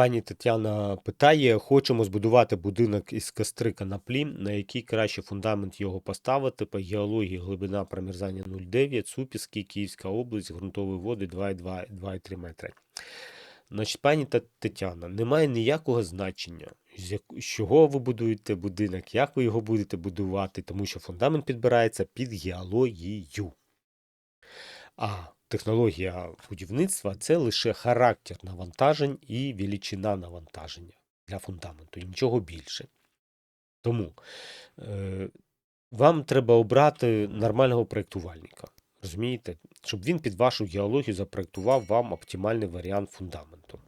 Пані Тетяна питає: хочемо збудувати будинок із костри канаплі, на який краще фундамент його поставити по геології глибина промерзання 0,9, Супіски, Київська область, ґрунтові води 2,2 2,3 метри. Значить, пані Тетяна, немає ніякого значення, з чого ви будуєте будинок, як ви його будете будувати, тому що фундамент підбирається під геологію. А технологія будівництва це лише характер навантажень і величина навантаження для фундаменту, і нічого більше. Тому е, вам треба обрати нормального проєктувальника. Розумієте? Щоб він під вашу геологію запроєктував вам оптимальний варіант фундаменту.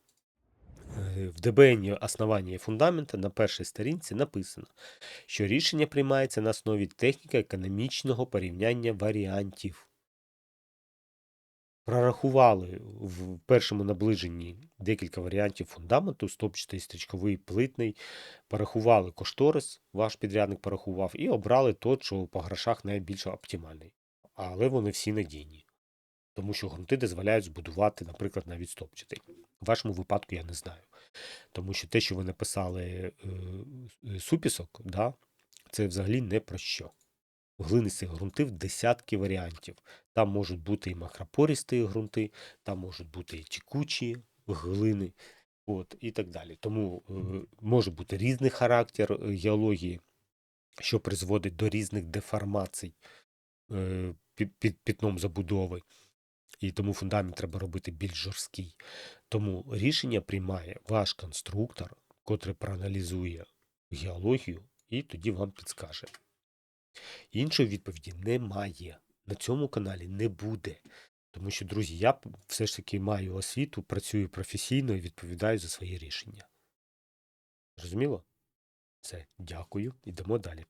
Е, В ДБН основання фундамента на першій сторінці написано, що рішення приймається на основі техніко-економічного порівняння варіантів. Прорахували в першому наближенні декілька варіантів фундаменту, стопчатий, стрічковий, плитний. Порахували кошторис, ваш підрядник порахував, і обрали той, що по грошах найбільш оптимальний. Але вони всі надійні. Тому що ґрунти дозволяють збудувати, наприклад, навіть стопчатий. В вашому випадку я не знаю. Тому що те, що ви написали е, е, супісок, да, це взагалі не про що. Глинистих ґрунтів десятки варіантів. Там можуть бути і махропористі ґрунти, там можуть бути і текучі глини, от, і так далі. Тому е, може бути різний характер е, геології, що призводить до різних деформацій е, під, під пітном забудови. І тому фундамент треба робити більш жорсткий. Тому рішення приймає ваш конструктор, котрий проаналізує геологію, і тоді вам підскаже. Іншої відповіді немає. На цьому каналі не буде. Тому що, друзі, я все ж таки маю освіту, працюю професійно і відповідаю за свої рішення. Зрозуміло? Все, дякую. Ідемо далі.